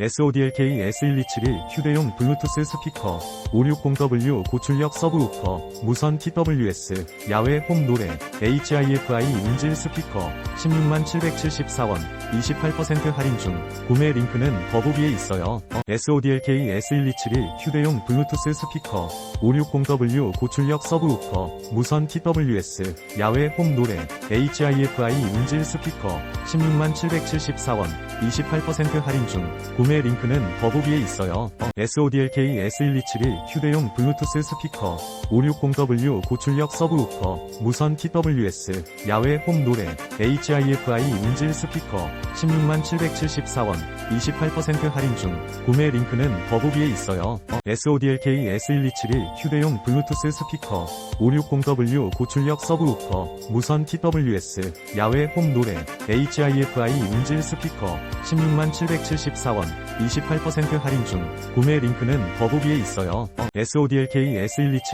SODLK S1271 휴대용 블루투스 스피커 560W 고출력 서브우퍼 무선 TWS 야외 홈 노래 HIFI 인질 스피커 16774원 28% 할인 중 구매 링크는 더보기에 있어요. 어, SODLK S1271 휴대용 블루투스 스피커 560W 고출력 서브우퍼 무선 TWS 야외 홈 노래 HIFI 인질 스피커 16774원 28% 할인 중 구매 링크는 더보기에 있어요. 어, SODLK S1271 휴대용 블루투스 스피커 560W 고출력 서브우퍼 무선 TWS 야외 홈 노래 HIFI 인질 스피커 16774원 28% 할인 중 구매 링크는 더보기에 있어요. 어, SODLK S1271 휴대용 블루투스 스피커 560W 고출력 서브우퍼 무선 TWS 야외 홈 노래 HIFI 인질 스피커 16774원 28% 할인 중 구매 링크는 더보기에 있어요. 어, SODLK S127